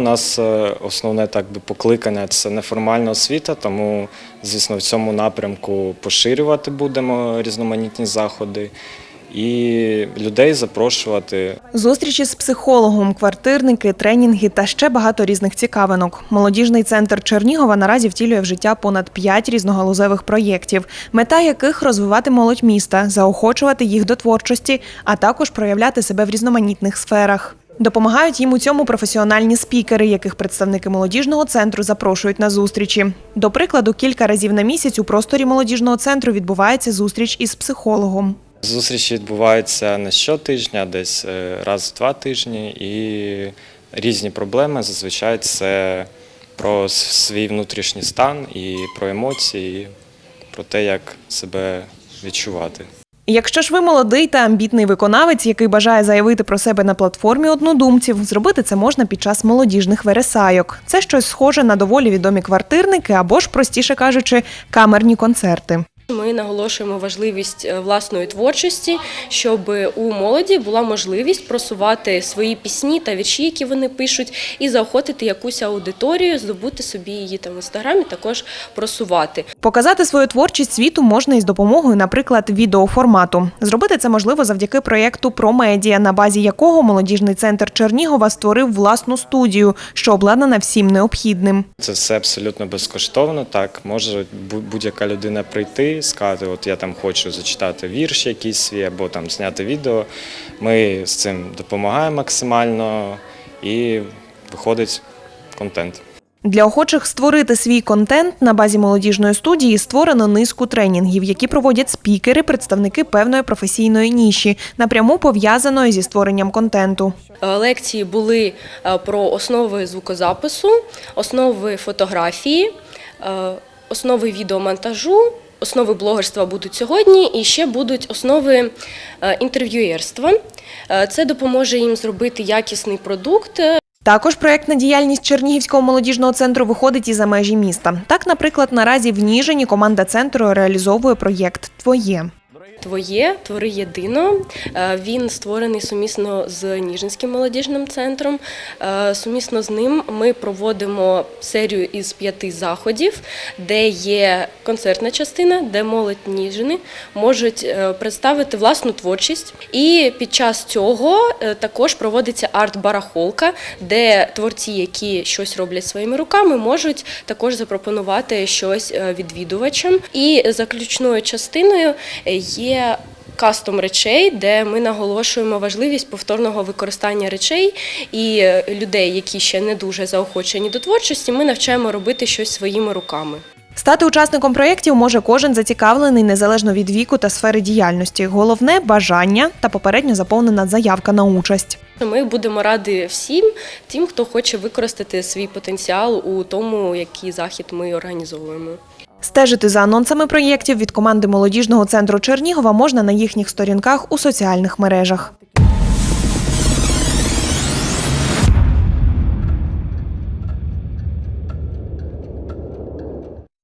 нас е, основне так би покликання це неформальна освіта, тому, звісно, в цьому напрямку поширювати будемо різноманітні заходи і людей запрошувати. Зустрічі з психологом, квартирники, тренінги та ще багато різних цікавинок. Молодіжний центр Чернігова наразі втілює в життя понад п'ять різногалузевих проєктів, мета яких розвивати молодь міста, заохочувати їх до творчості, а також проявляти себе в різноманітних сферах. Допомагають їм у цьому професіональні спікери, яких представники молодіжного центру запрошують на зустрічі. До прикладу, кілька разів на місяць у просторі молодіжного центру відбувається зустріч із психологом. Зустрічі відбуваються не щотижня, десь е, раз в два тижні, і різні проблеми зазвичай це про свій внутрішній стан і про емоції, про те, як себе відчувати. Якщо ж ви молодий та амбітний виконавець, який бажає заявити про себе на платформі однодумців, зробити це можна під час молодіжних вересайок. Це щось схоже на доволі відомі квартирники або ж, простіше кажучи, камерні концерти. Ми наголошуємо важливість е, власної творчості, щоб у молоді була можливість просувати свої пісні та вірші, які вони пишуть, і заохотити якусь аудиторію, здобути собі її там в інстаграмі, також просувати. Показати свою творчість світу можна із допомогою, наприклад, відеоформату. Зробити це можливо завдяки проєкту «Промедіа», на базі якого молодіжний центр Чернігова створив власну студію, що обладнана всім необхідним. Це все абсолютно безкоштовно. Так, може будь-яка людина прийти, сказати, от я там хочу зачитати вірш якийсь свій або там зняти відео. Ми з цим допомагаємо максимально і виходить контент. Для охочих створити свій контент на базі молодіжної студії створено низку тренінгів, які проводять спікери, представники певної професійної ніші, напряму пов'язаної зі створенням контенту. Е, Лекції були е, про основи звукозапису, основи фотографії, е, основи відеомонтажу. Основи блогерства будуть сьогодні, і ще будуть основи е, інтерв'юєрства. Е, Це допоможе їм зробити якісний продукт, Також проєктна діяльність Чернігівського молодіжного центру виходить і за межі міста. Так, наприклад, наразі в Ніжині команда центру реалізовує проєкт Твоє. Твоє твори єдино. Е, Він створений сумісно з Ніжинським молодіжним центром. Е, Сумісно з ним ми проводимо серію із п'яти заходів, де є концертна частина, де молодь Ніжини можуть е, представити власну творчість. І під час цього також проводиться арт-барахолка, де творці, які щось роблять своїми руками, можуть також запропонувати щось відвідувачам. І заключною частиною е, є кастом речей, де ми наголошуємо важливість повторного використання речей і е, людей, які ще не дуже заохочені до творчості, ми навчаємо робити щось своїми руками. Стати учасником проєктів може кожен зацікавлений незалежно від віку та сфери діяльності. Головне бажання та попередньо заповнена заявка на участь. Ми будемо раді всім тим, хто хоче використати свій потенціал у тому, який захід ми організовуємо. Стежити за анонсами проєктів від команди молодіжного центру Чернігова можна на їхніх сторінках у соціальних мережах.